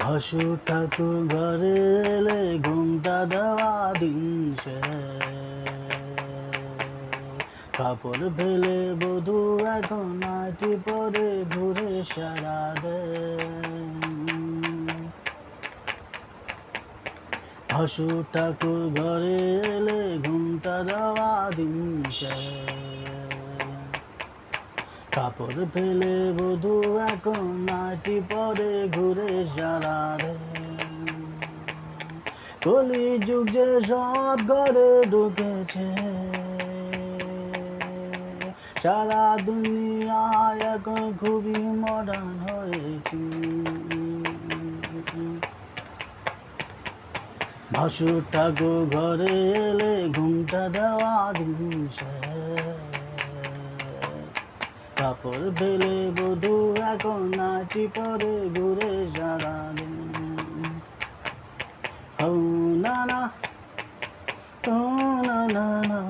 ভাসু ঠাকুর ঘরে এলে ঘুমটা দেওয়া দিন কাপড় ফেলে বধু এখন নাটি পরে ঘুরে সারা ভাসু ঠাকুর ঘরে এলে ঘুমটা দেওয়া দিন কাপড় ফেলে বধু এখন নাটি পরে ঘুরে সারা রে। কলি যুগ যে সব ঘরে ঢুকেছে, সারা দুনিয়া এখন খুবই মডার্ন হয়েছে। ভাসু ঠাকুর ঘরে এলে ঘুমটা দেওয়া দিন কাপড় বেলে বধু এখন নাটি পরে ঘুরে সারা দিন হৌ না না না না।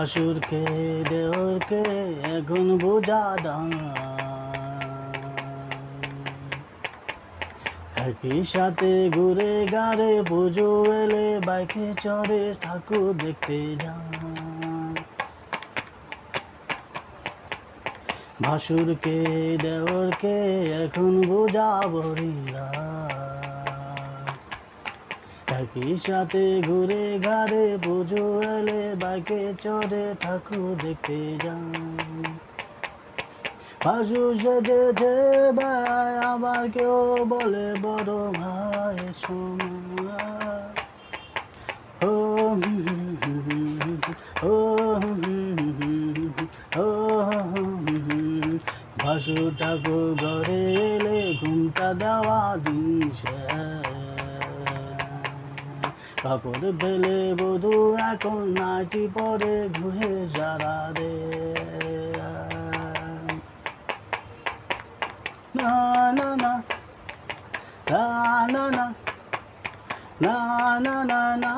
ভাসুরকে দেওরকে এখন বোঝা দান। একই সাথে ঘুরে গাড়ে পুজো এলে বাইকে চড়ে ঠাকুর দেখতে যান। ভাসুরকে দেওরকে এখন বোঝা বরিলা একই সাথে ঘুরে ঘাড়ে পুজো এলে বাইকে চড়ে ঠাকুর দেখতে যান। ভাসু সেজেছে ভাই, আবার কেউ বলে, বড় ভাই সোনা ও ভাসু ঠাকুর ঘরে এলে ঘুমটা দেওয়া দিছে কাপড় ফেলে বধু এখন নাটি পরে ঘুরে যারা রে না না না না না না না না না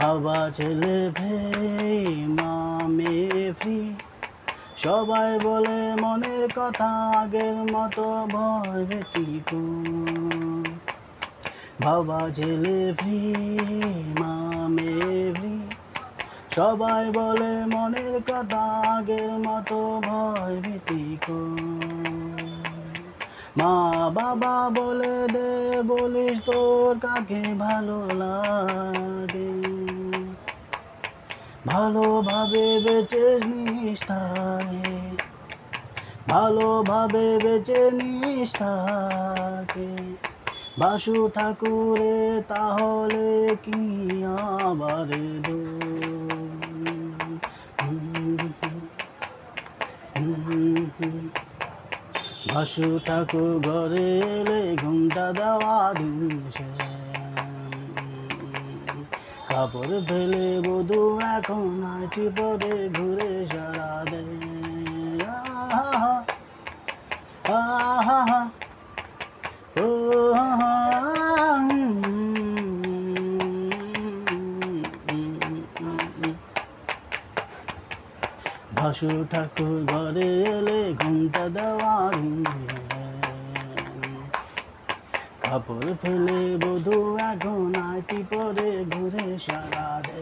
বাবা ছেলে ভেই মামে ফ্রি সবাই বলে মনের কথা আগের মতো ভয় বাবা ছেলে ফ্রি মামে ফ্রি। সবাই বলে মনের কথা আগের মতো ভয় ভীতিকো মা বাবা বলে দে, বলিস তোর কাকে ভালো লাগে? ভালোভাবে বেঁচে নিষ্ঠায় ভালোভাবে বেঁচে নিষ্ঠাকে বাসু ঠাকুরে, তাহলে কি আবার ভাসু ঠাকুর ঘরে এলে ঘুমটা দেওয়া দিন কাপড় ফেলে বধু এখন নাটি পরে ঘুরে সারা দে। ভাসু ঠাকুর ঘরে এলে ঘুমটা দেওয়া কাপড় ফেলে বধু এখন আটি পরে ঘুরে সারা দে